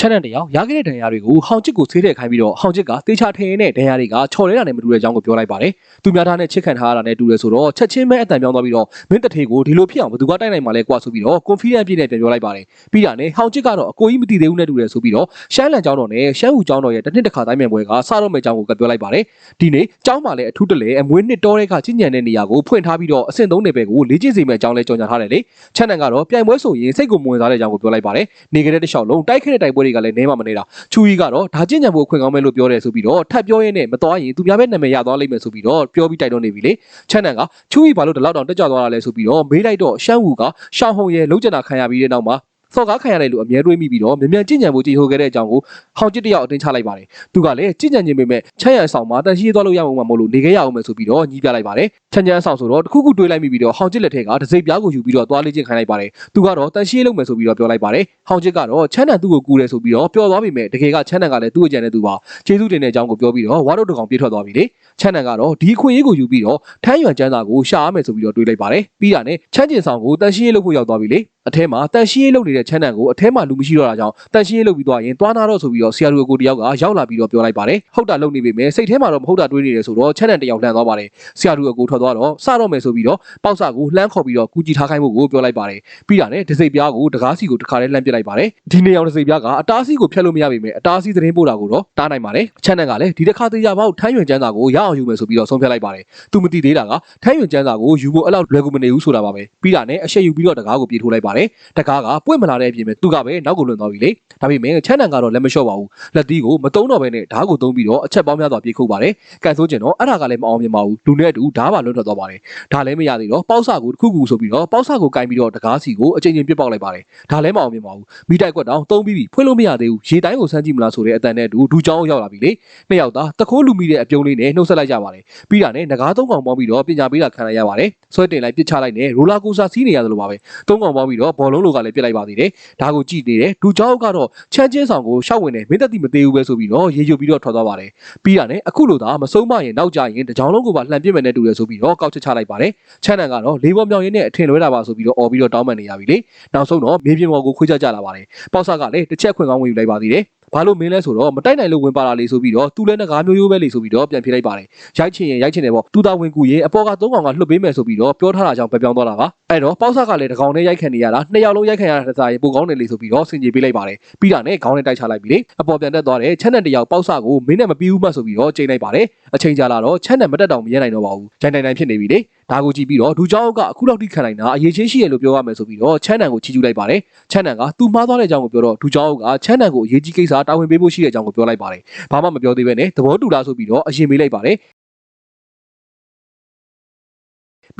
ချန်နန်တယောက်ရခဲ့တဲ့ဒဏ်ရာတွေကိုဟောင်ချစ်ကိုဆေးထည့်ခိုင်းပြီးတော့ဟောင်ချစ်ကတေချာထင်းနဲ့ဒဏ်ရာတွေကချော်လဲတာနဲ့မတူတဲ့အကြောင်းကိုပြောလိုက်ပါတယ်သူများသားနဲ့ချစ်ခံထားရတာနဲ့တူတယ်ဆိုတော့ချက်ချင်းပဲအတန်ပြောင်းသွားပြီးတော့မင်းတထေကိုဒီလိုဖြစ်အောင်ဘယ်သူကတိုက်နိုင်မှာလဲကွာဆိုပြီးတော့ confidence ပြည့်နဲ့ပြန်ပြောလိုက်ပါတယ်ပြီးတာနဲ့ဟောင်ချစ်ကတော့အကိုကြီးမတည်သေးဘူးနဲ့တူတယ်ဆိုပြီးတော့ရှမ်းလန်ကျောင်းတော်နဲ့ရှမ်းဟူကျောင်းတော်ရဲ့တစ်နှစ်တစ်ခါတိုင်းမြန်ပွဲကစတော့မယ့်အကြောင်းကိုကပြောလိုက်ပါတယ်ဒီနေ့ကျောင်းမှာလည်းအထူးတလဲအမွေးနှစ်တော်တဲ့ကကြီးညံတဲ့နေရာကိုဖွင့်ထားပြီးတော့အဆင့်သုံးနယ်ပယ်ကိုလေ့ကျင့်စေမယ့်အကြောင်းလဲကြော်ညာထားတယ်လေချန်နန်ကတော့ပြိုင်ပွဲဆိုရင်စိတ်ကိုမဝင်စားတဲ့အကြောင်းကိုပြောလိုက်ပါတယ်နေကြတဲ့တစ်လျှောက်လုံးတိုက်ခဲ့တဲ့တိုက်ပွဲတွေကလည်းနဲမှမနေတာချူကြီးကတော့ဒါကျင့်ကြံဖို့ခွင့်ကောင်းမယ်လို့ပြောတယ်ဆိုပြီးတော့ထပ်ပြောရင်းနဲ့မတော်ရင်သူများပဲနာမည်ရသွားလိမ့်မယ်ဆိုပြီးတော့ပြောပြီးတိုက်တွန်းနေပြီလေချန်နန်ကချူကြီးဘာလို့ဒီလောက်တောင်တက်ကြွသွားတာလဲဆိုပြီးတော့မေးလိုက်တော့ရှမ်းဟူကရှောင်းဟုံရဲ့လုံးကျန်တာခံရပြီးတဲ့နောက်မှာ စော်ကားခံရတယ်လို့အမြဲတွေးမိပြီးတော့မြန်မြန်ကြင်ကြံဖို့ကြည်ဟိုခဲ့တဲ့အကြောင်းကိုဟောင်ကျစ်တယောက်အတင်းချလိုက်ပါတယ်သူကလည်းကြင်ကြံခြင်းပေမဲ့ချမ်းရန်ဆောင်မှာတန်ရှိသွားလို့ရမှာမဟုတ်လို့နေခဲ့ရအောင်မယ်ဆိုပြီးတော့ညီးပြလိုက်ပါတယ်ချမ်းချမ်းဆောင်ဆိုတော့တခုခုတွေးလိုက်မိပြီးတော့ဟောင်ကျစ်လက်ထက်ကဒစိပြားကိုယူပြီးတော့သွားလေ့ကျင့်ခိုင်းလိုက်ပါတယ်သူကတော့တန်ရှိလုပ်မယ်ဆိုပြီးတော့ပြောလိုက်ပါတယ်ဟောင်ကျစ်ကတော့ချမ်းတန်သူ့ကိုကူတယ်ဆိုပြီးတော့ပျော်သွားပြီမဲ့တကယ်ကချမ်းတန်ကလည်းသူ့အကြံနဲ့သူပါကျေးဇူးတင်တဲ့အကြောင်းကိုပြောပြီးတော့ဝါတို့တကောင်ပြေးထွက်သွားပြီလေချမ်းတန်ကတော့ဒီခွင့်ရေးကိုယူပြီးတော့ထမ်းရွံကျန်းစာကိုရှာရမယ်ဆိုပြီးတော့တွေးလိုက်ပါတယ်ပြီးတာနဲ့ချမ်းကျင်ဆောင်ကိုတန်ရှိရေးလုပ်ဖို့ရောက်သွားပြီလေအထဲမှာတန်ရှင်းရေးလုပ်နေတဲ့ချမ်းနန်ကိုအထဲမှာလူမရှိတော့တာကြောင့်တန်ရှင်းရေးလုပ်ပြီးသွားရင်သွားနာတော့ဆိုပြီးတော့ဆရာတို့ကိုတယောက်ကရောက်လာပြီးတော့ပြောလိုက်ပါတယ်ဟုတ်တာလုပ်နေပေမဲ့စိတ်ထဲမှာတော့မဟုတ်တာတွေးနေတယ်ဆိုတော့ချမ်းနန်တယောက်လှမ်းသွားပါတယ်ဆရာတို့ကိုထွက်သွားတော့စတော့မယ်ဆိုပြီးတော့ပေါက်စကိုလှမ်းခေါ်ပြီးတော့ကူကြည်ထားခိုင်းဖို့ကိုပြောလိုက်ပါတယ်ပြီးတာနဲ့ဒစိပြားကိုတကားစီကိုတခါတည်းလှမ်းပစ်လိုက်ပါတယ်ဒီနေအောင်ဒစိပြားကအတားစီကိုဖျက်လို့မရပေမဲ့အတားစီသတင်းပို့တာကိုတော့တားနိုင်ပါတယ်ချမ်းနန်ကလည်းဒီတစ်ခါသေးရပေါက်ထမ်းရွံကျန်းစာကိုရအောင်ယူမယ်ဆိုပြီးတော့ဆုံးဖြတ်လိုက်ပါတယ်သူမသိသေးတာကထမ်းရွံကျန်းစာကိုယူဖို့အဲ့လောက်လွယ်ကူမနေဘူးဆိုတာပါပဲပြီးတာနဲ့အရှက်ယူပြီးတော့တကားကိုပြေးထိုးလိုက်ပါတယ်တကားကပွင့်မလာတဲ့အပြင်ပဲသူကပဲနောက်ကိုလွန်သွားပြီလေဒါပေမဲ့ချမ်းနန်ကတော့လက်မလျှော့ပါဘူးလက်သီးကိုမတုံးတော့ဘဲနဲ့ဓားကိုတုံးပြီးတော့အချက်ပေါင်းများစွာပြေးခုတ်ပါတယ်ကန်ဆိုးကျင်တော့အဲ့ဒါကလည်းမအောင်မြင်ပါဘူးလူနဲ့အတူဓားပါလွတ်ထွက်သွားပါတယ်ဒါလည်းမရသေးတော့ပေါက်ဆကိုတစ်ခုခုဆိုပြီးတော့ပေါက်ဆကိုကင်ပြီးတော့တကားစီကိုအချိန်ချင်းပြစ်ပေါက်လိုက်ပါတယ်ဒါလည်းမအောင်မြင်ပါဘူးမိတိုက်ကွက်တောင်တုံးပြီးပြီဖွင့်လို့မရသေးဘူးရေတိုင်းကိုစမ်းကြည့်မလားဆိုတဲ့အတန်နဲ့အတူဒူချောင်းရောက်လာပြီလေနှစ်ယောက်သားတခိုးလူမိတဲ့အပြုံးလေးနဲ့နှုတ်ဆက်လိုက်ကြပါတယ်ပြီးတာနဲ့ငကားသုံးကောင်ပေါင်းပြီးတော့ပညာပေးတာခံရရပါတယ်ဆွဲတင်လိုက်ပစ်ချလိုက်နဲ့ရိုလာကိုစာစီးနေရတယ်လို့ပါပဲသုံးကောင်ပေါင်းပြီးတော့ဘောလုံးလိုကလည်းပြစ်လိုက်ပါသေးတယ်ဒါကိုကြည့်နေတယ်ဒူချောင်းကတော့ချမ်းချင်းဆောင်ကိုရှောက်ဝင်နေမင်းသက်တိမသေးဘူးပဲဆိုပြီးတော့ရေချိုပြီးတော့ထွက်သွားပါတယ်ပြီးတာနဲ့အခုလိုသာမဆုံးမရင်နောက်ကြရင်တကြောင်လုံးကိုပါလှန်ပြစ်မယ်နဲ့တူတယ်ဆိုပြီးတော့ကောက်ချက်ချလိုက်ပါတယ်ချမ်းနန်ကတော့လေးပေါ်မြောင်ရင်းနဲ့အထင်လွဲတာပါဆိုပြီးတော့អော်ပြီးတော့တောင်းပန်နေရပြီလေနောက်ဆုံးတော့မြေပြင်ပေါ်ကိုခွေးချကြလာပါတယ်ပေါက်ဆကလည်းတစ်ချက်ခွင့်ကောင်းဝင်ယူလိုက်ပါသေးတယ် ဘာလို့မင်းလဲဆိုတော့မတိုက်နိုင်လို့ဝင်ပါလာလေဆိုပြီးတော့သူလည်းငကားမျိုးရိုးပဲလေဆိုပြီးတော့ပြန်ပြေးလိုက်ပါတယ်ရိုက်ချင်ရင်ရိုက်ချင်တယ်ပေါ့သူသာဝင်ကူရင်အပေါ်ကသုံးကောင်ကလှုပ်ပေးမယ်ဆိုပြီးတော့ပြောထားတာကြောင့်ပဲပြောင်းသွားတာပါအဲ့တော့ပေါက်ဆကလည်းတကောင်နဲ့ရိုက်ခံနေရတာနှစ်ယောက်လုံးရိုက်ခံရတဲ့စားရင်ပိုကောင်းတယ်လေဆိုပြီးတော့ဆင်ကြေပေးလိုက်ပါတယ်ပြီးတာနဲ့ခေါင်းနဲ့တိုက်ချလိုက်ပြီလေအပေါ်ပြန်တက်သွားတဲ့ချက်နဲ့တယောက်ပေါက်ဆကိုမင်းနဲ့မပြီးဘူးမှဆိုပြီးတော့ချိန်လိုက်ပါတယ်အချိန်ကြာလာတော့ချက်နဲ့မတက်တော့မရဲနိုင်တော့ပါဘူးဂျိုင်တိုင်တိုင်ဖြစ်နေပြီလေ ဒါကိုကြည့်ပြီးတော့ဒူချောင်းကအခုလောက်ထိခံနိုင်တာအရေးချင်းရှိရလို့ပြောရမယ်ဆိုပြီးတော့ချမ်းနန်ကိုချီးကျူးလိုက်ပါတယ်ချမ်းနန်ကသူမှားသွားတဲ့အကြောင်းကိုပြောတော့ဒူချောင်းကချမ်းနန်ကိုအရေးကြီးကိစ္စတာဝန်ပေးဖို့ရှိတဲ့အကြောင်းကိုပြောလိုက်ပါတယ်ဘာမှမပြောသေးပဲနဲ့သဘောတူလားဆိုပြီးတော့အရင်မေးလိုက်ပါတယ်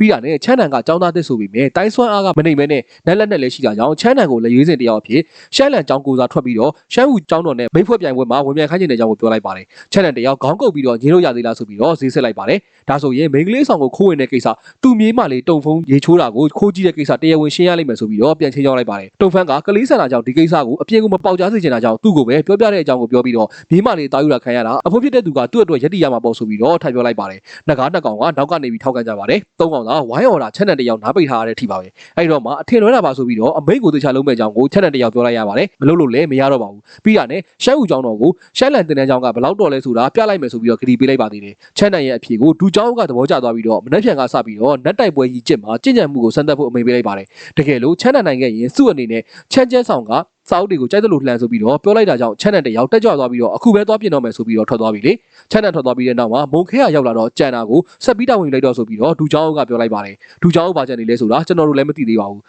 ပြီးတာနဲ့ချမ်းနန်ကចောင်းသားသစ်ဆိုပြီးမြဲတိုင်းဆွမ်းအားကမနှိမ်မဲနဲ့လက်လက်နဲ့လည်းရှိတာကြောင့်ချမ်းနန်ကိုလည်းရွေးစင်တယောက်အဖြစ်ရှမ်းလန်ចောင်းကိုစားထွက်ပြီးတော့ရှမ်းဟူចောင်းတော်နဲ့မိတ်ဖွဲ့ပြိုင်ပွဲမှာဝင်ပြိုင်ခိုင်းနေတဲ့ကြောင်းကိုပြောလိုက်ပါတယ်ချမ်းနန်တယောက်ခေါင်းကုပ်ပြီးတော့ညင်းလို့ရသေးလားဆိုပြီးတော့ဈေးဆက်လိုက်ပါတယ်ဒါဆိုရင်မိန်းကလေးဆောင်ကိုခိုးဝင်တဲ့ကိစ္စသူ့မြေးမလေးတုံဖုံးရေချိုးတာကိုခိုးကြည့်တဲ့ကိစ္စတရားဝင်ရှင်းရလိမ့်မယ်ဆိုပြီးတော့ပြန်ချင်းကြောင်းလိုက်ပါတယ်တုံဖန်းကကလေးဆန္ဒကြောင့်ဒီကိစ္စကိုအပြင်းကိုမပေါက်ကြားစေချင်တာကြောင့်သူ့ကိုပဲပြောပြတဲ့အကြောင်းကိုပြောပြီးတော့မြေးမလေးတာယူတာခံရတာအဖို့ဖြစ်တဲ့သူကသူ့အတွက်ရက်တီရမှာပေါ့ဆိုပြီးတော့ထိုင်ပြောလိုက်ပါတယ်နှကားနှစ်ကောင်ကနောက်ကနေပြီးထောက်ကန်ကြပါတယ်သုံးကောင်က ဝိုင်းအော်တာချက်နဲ့တယောက်နားပိတ်ထားရတဲ့အထိပါပဲအဲ့တော့မှအထင်လွဲတာပါဆိုပြီးတော့အမိတ်ကိုတခြားလုံးမဲ့ကြောင်းကိုချက်နဲ့တယောက်ပြောလိုက်ရပါတယ်မလို့လို့လည်းမရတော့ပါဘူးပြီးတာနဲ့ရှမ်းဦးကြောင်းတော်ကိုရှမ်းလန်တင်တဲ့ကြောင်းကဘလောက်တော်လဲဆိုတာပြလိုက်မယ်ဆိုပြီးတော့ဂရီပေးလိုက်ပါသေးတယ်ချက်နဲ့ရဲ့အဖြေကိုဒူကြောင်းကသဘောကျသွားပြီးတော့မနှက်ဖြန်ကစပြီးတော့နတ်တိုက်ပွဲကြီးကျစ်မှာကြင်ကြံမှုကိုစမ်းသပ်ဖို့အမိန့်ပေးလိုက်ပါတယ်တကယ်လို့ချမ်းနန်နိုင်ခဲ့ရင်စုအနေနဲ့ချမ်းကျန်းဆောင်က စာအုပ်တွေကိုကြိုက်သလိုလှန်ဆိုပြီးတော့ပြောလိုက်တာကြောင့်ချမ်းနန်တယောက်တက်ကြွသွားပြီးတော့အခုပဲသွားပြင်တော့မယ်ဆိုပြီးတော့ထွက်သွားပြီလေချမ်းနန်ထွက်သွားပြီးတဲ့နောက်မှာမုံခဲရရောက်လာတော့ကြံတာကိုဆက်ပြီးတောင်းဝင်လိုက်တော့ဆိုပြီးတော့ဒူချောင်းကပြောလိုက်ပါတယ်ဒူချောင်းကဘာကြံနေလဲဆိုတာကျွန်တော်တို့လည်းမသိသေးပါဘူး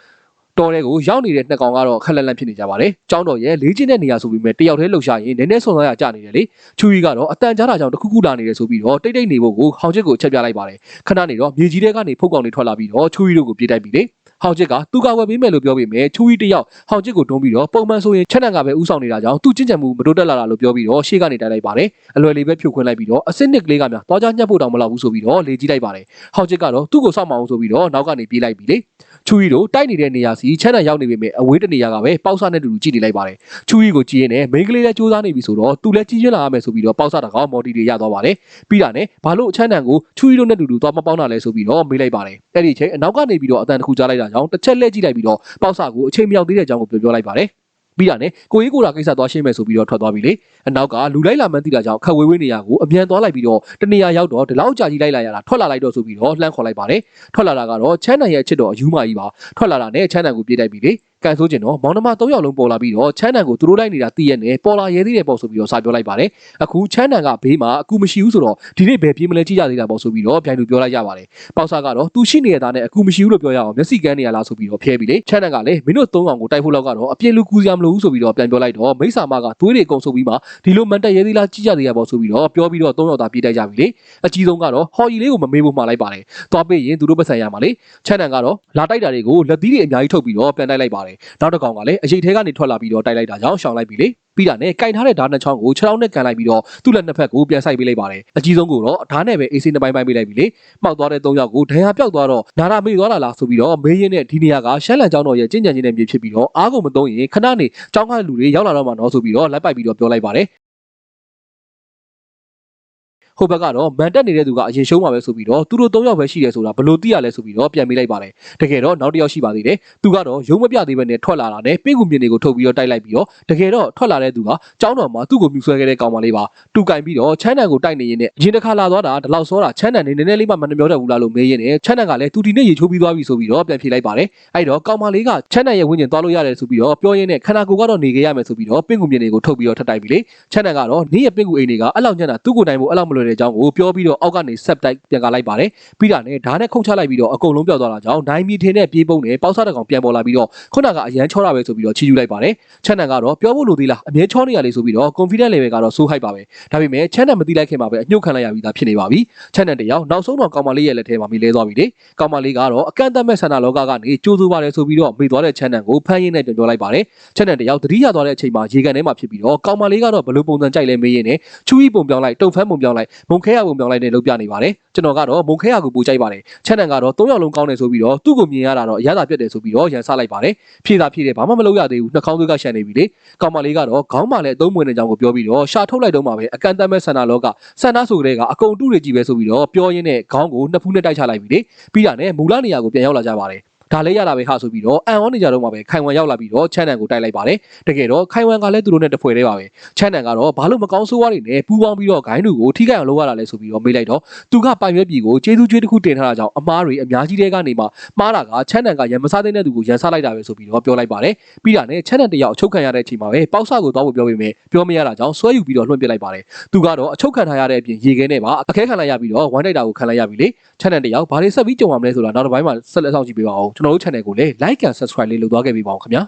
တော်တဲ့ကိုရောက်နေတဲ့နှစ်ကောင်ကတော့ခက်လက်လက်ဖြစ်နေကြပါတယ်။ကျောင်းတော်ရဲ့လေးချင်းတဲ့နေရာဆိုပြီးမဲ့တယောက်တည်းလှုပ်ရှားရင်နည်းနည်းဆုံစားရကြနေတယ်လေ။ချူကြီးကတော့အတန်ကြားတာကြောင့်တခုခုလာနေတယ်ဆိုပြီးတော့တိတ်တိတ်နေဖို့ကိုဟောင်ချစ်ကိုချက်ပြလိုက်ပါတယ်။ခဏနေတော့မြေကြီးတဲကနေဖုတ်ကောင်တွေထွက်လာပြီးတော့ချူကြီးတို့ကိုပြေးတိုက်ပြီလေ။ ဟောင်ချစ်ကသူကဝယ်ပေးမယ်လို့ပြောပြီးမဲ့ချူကြီးတယောက်ဟောင်ချစ်ကိုတွန်းပြီးတော့ပုံမှန်ဆိုရင်ချက်နံကပဲဥဆောင်နေတာကြောင့်သူ့ချင်းချံမှုမတိုးတက်လာတာလို့ပြောပြီးတော့ရှေ့ကနေတိုက်လိုက်ပါတယ်။အလွယ်လေးပဲဖြုတ်ခွင်းလိုက်ပြီးတော့အစစ်နစ်ကလေးကများသွားကြညှက်ဖို့တောင်မလောက်ဘူးဆိုပြီးတော့လေကြီးလိုက်ပါတယ်။ဟောင်ချစ်ကတော့သူ့ကိုစောက်မအောင်ဆိုပြီးတော့နောက်ကနေပြေးလိုက်ပြီလေ။ ချူကြီးတို့တိုက်နေတဲ့နေရာစီချမ်းနံရောက်နေပေမဲ့အဝေးတနေရာကပဲပေါက်ဆနဲ့တူတူကြည့်နေလိုက်ပါတယ်ချူကြီးကိုကြည့်ရင်းနဲ့မိန်းကလေးလည်းစူးစမ်းနေပြီဆိုတော့သူလည်းကြီးချင်းလာရမယ်ဆိုပြီးတော့ပေါက်ဆတကောင်မော်တီတွေရသွားပါတယ်ပြီးတာနဲ့ဘာလို့အချမ်းတန်ကိုချူကြီးတို့နဲ့တူတူသွားမပေါင်းတာလဲဆိုပြီးတော့မေးလိုက်ပါတယ်အဲ့ဒီအချိန်အနောက်ကနေပြီးတော့အတန်တစ်ခုကြားလိုက်တာကြောင့်တစ်ချက်လှည့်ကြည့်လိုက်ပြီးတော့ပေါက်ဆကိုအချိန်မရောက်သေးတဲ့အကြောင်းကိုပြောပြောလိုက်ပါတယ် ပြီးတာနဲ့ကိုရေးကိုရာကိစ္စသွားရှင်းမယ်ဆိုပြီးတော့ထွက်သွားပြီလေအနောက်ကလူလိုက်လာမှန်းသိတာကြောင့်ခက်ဝေးဝေးနေရကိုအမြန်သွားလိုက်ပြီးတော့တနေရာရောက်တော့ဒီလောက်ကြာကြီးလိုက်လာရတာထွက်လာလိုက်တော့ဆိုပြီးတော့လှမ်းခေါ်လိုက်ပါတယ်ထွက်လာတာကတော့ချမ်းနန်ရဲ့အချစ်တော်အယူမကြီးပါထွက်လာတာနဲ့ချမ်းနန်ကိုပြေးတိုက်ပြီလေ ကန်ဆိုးကျင်တော့မောင်နှမ၃ယောက်လုံးပေါ်လာပြီးတော့ချမ်းနန်ကိုသူတို့လိုက်နေတာသိရနဲ့ပေါ်လာရဲသေးတယ်ပေါ့ဆိုပြီးတော့စာပြောလိုက်ပါတယ်အခုချမ်းနန်ကဘေးမှာအကူမရှိဘူးဆိုတော့ဒီနေ့ဘယ်ပြေးမလဲကြည့်ရသေးတာပေါ့ဆိုပြီးတော့ဗျိုင်လူပြောလိုက်ရပါတယ်ပေါဆာကတော့သူရှိနေတဲ့သားနဲ့အကူမရှိဘူးလို့ပြောရအောင်မျက်စိကန်းနေရလားဆိုပြီးတော့ဖျဲပြီလေချမ်းနန်ကလည်းမင်းတို့၃ကောင်ကိုတိုက်ဖို့လောက်ကတော့အပြည့်လူကူစရာမလိုဘူးဆိုပြီးတော့ပြန်ပြောလိုက်တော့မိဆာမကသွေးတွေကုံဆုပ်ပြီးမှဒီလိုမန်တက်ရဲသေးလားကြည့်ကြသေးရပေါ့ဆိုပြီးတော့ပြောပြီးတော့၃ယောက်သားပြေးတိုက်ကြပြီလေအကြီးဆုံးကတော့ဟော်ရီလေးကိုမမေးဖို့မှာလိုက်ပါတယ်သွားပေးရင်သူတို့ပတ်ဆက်ရမှာလေချမ်းနန်ကတော့လာတိုက်တာတွေကိုလက်သီးတွေအများကြီးထုတ်ပြီးတော့ပြန်တိုက်လိုက်ပါတယ်နောက်တစ်ကောင်ကလည်းအရေးထဲကနေထွက်လာပြီးတော့တိုက်လိုက်တာကြောင့်ရှောင်လိုက်ပြီလေပြီးတာနဲ့ကင်ထားတဲ့ဓာတ်နှစ်ချောင်းကိုခြေထောက်နဲ့ကန်လိုက်ပြီးတော့သူ့လက်နှစ်ဖက်ကိုပြန်ဆိုင်ပေးလိုက်ပါတယ်အကြီးဆုံးကတော့ဓာတ်နဲ့ပဲအေးဆေးနှစ်ပိုင်းပိုင်းပေးလိုက်ပြီလေမှောက်သွားတဲ့၃ယောက်ကိုဒဏ်ရာပြောက်သွားတော့နာရာမေးသွားတာလားဆိုပြီးတော့မေးရင်းနဲ့ဒီနေရာကရှမ်းလန်ကျောင်းတော်ရဲ့ကျင့်ကြံခြင်းနဲ့မြေဖြစ်ပြီးတော့အားကုန်မသုံးရင်ခဏနေကျောင်းကလူတွေရောက်လာတော့မှတော့ဆိုပြီးတော့လိုက်ပိုက်ပြီးတော့ပြောလိုက်ပါတယ် ဟိုဘက်ကတော့မန်တက်နေတဲ့သူကအရင်ရှုံးမှာပဲဆိုပြီးတော့သူတို့၃ယောက်ပဲရှိတယ်ဆိုတာဘလို့သိရလဲဆိုပြီးတော့ပြန်မေးလိုက်ပါတယ်တကယ်တော့နောက်တစ်ယောက်ရှိပါသေးတယ်သူကတော့ရုံးမပြသေးပဲနဲ့ထွက်လာတာနဲ့ပင့်ကူမြင်တွေကိုထုတ်ပြီးတော့တိုက်လိုက်ပြီးတော့တကယ်တော့ထွက်လာတဲ့သူကကျောင်းတော်မှာသူ့ကိုမြူဆွဲခဲ့တဲ့ကောင်မလေးပါတူကင်ပြီးတော့ချမ်းနန်ကိုတိုက်နေရင်းနဲ့အရင်တစ်ခါလာသွားတာဒီလောက်စောတာချမ်းနန်နေနည်းနည်းလေးမှမနှမျောတတ်ဘူးလားလို့မေးရင်းနဲ့ချမ်းနန်ကလည်းသူဒီနေ့ရေချိုးပြီးသွားပြီဆိုပြီးတော့ပြန်ဖြေလိုက်ပါတယ်အဲ့တော့ကောင်မလေးကချမ်းနန်ရဲ့ဝင်းကျင်သွားလို့ရတယ်ဆိုပြီးတော့ပြောရင်းနဲ့ခန္ဓာကိုယ်ကတော့နေခဲ့ရမယ်ဆိုပြီးတော့ပင့်ကူမြင်တွေကိုထုတ်ပြီးတော့ထပ်တိုက်ပြီလေချမ်းနန်ကတော့နေ့ရဲ့ပင့်ကူအိမ်တွေကအဲ့လောက်ညံ့တာသူ့ကိုနိုင်ဖို့အဲ့လောက်မလွယ်တဲ့အကြောင်းကိုပြောပြီးတော့အောက်ကနေဆက်တိုက်ပြန်ကာလိုက်ပါတယ်ပြီးတာနဲ့ဓာတ်နဲ့ခုန်ချလိုက်ပြီးတော့အကုန်လုံးပြောက်သွားတာကြောင့်နိုင်မီထင်းနဲ့ပြေးပုံနဲ့ပေါက်စားတဲ့ကောင်ပြန်ပေါ်လာပြီးတော့ခုနကအရန်ချောတာပဲဆိုပြီးတော့ချီးကျူးလိုက်ပါတယ်ချမ်းနန်ကတော့ပြောဖို့လိုသေးလားအမြဲချောနေရလေဆိုပြီးတော့ confidence level ကတော့ဆိုးဟိုက်ပါပဲဒါပေမဲ့ချမ်းနန်မသိလိုက်ခင်မှာပဲအညှို့ခံလိုက်ရပြီးသားဖြစ်နေပါပြီချမ်းနန်တယောက်နောက်ဆုံးတော့ကောင်မလေးရဲ့လက်ထဲမှာမိလဲသွားပြီလေကောင်မလေးကတော့အကန့်အသတ်မဲ့ဆန္ဒလောကကနေကြိုးစိုးပါတယ်ဆိုပြီးတော့မိသွားတဲ့ချမ်းနန်ကိုဖမ်းရင်းနဲ့ပြန်ပြောလိုက်ပါတယ်ချမ်းနန်တယောက်တတိယသွားတဲ့အချိန်မှာရေကန်ထဲမှာဖြစ်ပြီးတော့ကောင်မလေးကတော့ဘလို့ပုံစံကြိုက်လဲမေးရင်းနဲ့ချူကြီးပုံပြောင်းလိုက်တုံဖန်းပုံပြောင်းလိုက်မုံခဲရပုံပြောင်းလိုက်နဲ့လုပ်ပြနေပါတယ်ကျွန်တော်ကတော့မုံခဲရကိုပူကြိုက်ပါတယ်ချမ်းနန်ကတော့၃ယောက်လုံးကောင်းတယ်ဆိုပြီးတော့သူ့ကိုမြင်ရတာတော့အရသာပြတ်တယ်ဆိုပြီးတော့ရန်ဆလိုက်ပါတယ်ဖြေတာဖြေတယ်ဘာမှမလုပ်ရသေးဘူးနှာခေါင်းသွေးကရှန်နေပြီလေကောင်မလေးကတော့ခေါင်းမလည်းအသုံးမဝင်တဲ့အကြောင်းကိုပြောပြီးတော့ရှာထုတ်လိုက်တော့မှပဲအကန်တမ်းမဲ့ဆန္ဒလောကဆန္ဒဆိုကြတဲ့ကအကုန်တူတွေကြီးပဲဆိုပြီးတော့ပြောရင်းနဲ့ခေါင်းကိုနှစ်ဖူးနဲ့တိုက်ချလိုက်ပြီလေပြီးတာနဲ့မူလနေရာကိုပြန်ရောက်လာကြပါတယ် ဒါလေးရတာပဲဟာဆိုပြီးတော့အန်အောနေကြတော့မှပဲခိုင်ဝမ်ရောက်လာပြီးတော့ချန်နန်ကိုတိုက်လိုက်ပါတယ်တကယ်တော့ခိုင်ဝမ်ကလည်းသူတို့နဲ့တဖွဲသေးပါပဲချန်နန်ကတော့ဘာလို့မကောင်းဆိုးဝါးတွေနဲ့ပူပေါင်းပြီးတော့ဂိုင်းတူကိုထိခိုက်အောင်လုပ်ရတာလဲဆိုပြီးတော့မေးလိုက်တော့သူကပိုင်ရွက်ပြည်ကိုကျေးဇူးကျွေးတစ်ခုတင်ထားတာကြောင့်အမားတွေအများကြီးတဲကနေမှမှားတာကချန်နန်ကရန်မစားတဲ့သူကိုရန်စားလိုက်တာပဲဆိုပြီးတော့ပြောလိုက်ပါတယ်ပြီးတာနဲ့ချန်နန်တယောက်အချုပ်ခံရတဲ့အချိန်မှာပဲပေါက်ဆကိုသွားဖို့ပြောပေမဲ့ပြောမရတာကြောင့်ဆွဲယူပြီးတော့လွှင့်ပစ်လိုက်ပါတယ်သူကတော့အချုပ်ခံထားရတဲ့အပြင်ရေခဲနဲ့ပါအခဲခံလိုက်ရပြီးတော့ဝမ်းတိုက်တာကိုခံလိုက်ရပြီလေချန်နန်တယောက်ဘာတွေဆက်ပြီးကြုံရမလဲဆိုတာနောက်တစ်ပိုင်းမှာဆက်လက်ဆောင်ကြည့်ပေးပါအောင်ကျွန်တော်တို့ channel ကိုလည်း like and subscribe လေးလုပ်သွားခဲ့ပေးပါအောင်ခင်ဗျာ